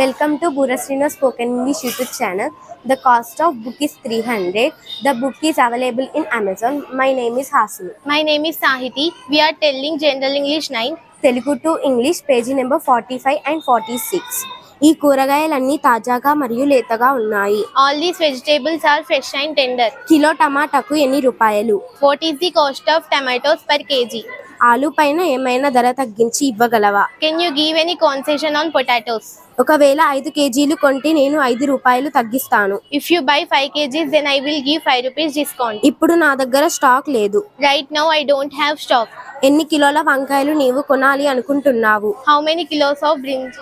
Welcome to బూరశ్రీన spoken English YouTube channel the cost of book is three hundred the book is available in Amazon my name is Hasini my name is Sahithi we are telling general English nine Telugu to English page number forty five and forty six ఈ కూరగాయలన్నీ తాజాగా మరియు లేతగా ఉన్నాయి. All these vegetables are fresh and tender kilo టమాటాకు ఎన్ని రూపాయలు? What is the cost of tomatoes per KG ఆలు పైన ఏమైనా ధర తగ్గించి ఇవ్వగలవా? Can you give any concession on potatoes ఒకవేళ ఐదు కేజీలు కొంటే నేను ఐదు రూపాయలు తగ్గిస్తాను. If you buy five kgs then I will give five rupees discount ఇప్పుడు నా దగ్గర స్టాక్ లేదు. Right now I don't have stock ఎన్ని కిలోల వంకాయలు నీవు కొనాలి అనుకుంటున్నావు? How many kilos of బ్రింజ్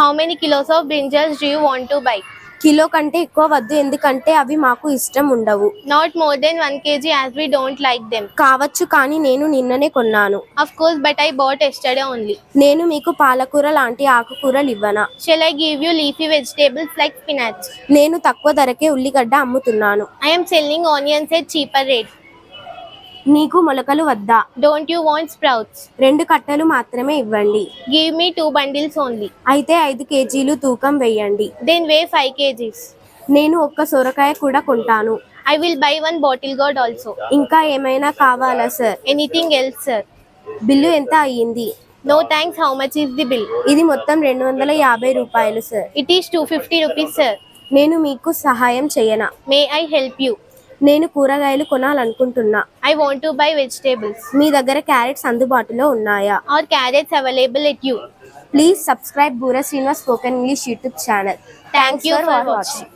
how many kilos of brinjals do you want to buy kilo కంటే ఎక్కువ వద్దు ఎందుకంటే అవి మాకు ఇష్టం ఉండవు. Not more than one KG as we don't like them కావచ్చు కానీ నేను నిన్ననే కొన్నాను. Of course but I bought yesterday only నేను మీకు పాలకూర లాంటి ఆకుకూరలు ఇవ్వనా? Shall I give you leafy vegetables like spinach నేను తక్కువ ధరకే ఉల్లిగడ్డ అమ్ముతున్నాను. I'm selling onions at cheaper rate నీకు మొలకలు వద్దా? డోంట్ యూ వాంట్ స్ప్రౌట్స్ రెండు కట్టలు మాత్రమే ఇవ్వండి. Give me two bundles only అయితే ఐదు కేజీలు తూకం వేయండి. Then weigh five kgs. నేను ఒక్క సొరకాయ కూడా కొంటాను. I will buy one bottle gourd also ఇంకా ఏమైనా కావాలా sir anything else sir bill ఎంత అయ్యింది? No thanks how much is the bill ఇది మొత్తం రెండు వందల యాభై రూపాయలు sir it is two fifty rupees sir నేను మీకు సహాయం చేయనా? మే ఐ హెల్ప్ యూ నేను కూరగాయలు కొనాలనుకుంటున్నా I want to buy vegetables. మీ దగ్గర క్యారెట్స్ అందుబాటులో ఉన్నాయా Or carrots available at you. Please subscribe Boora Srinivas spoken English YouTube channel Thank you for watching.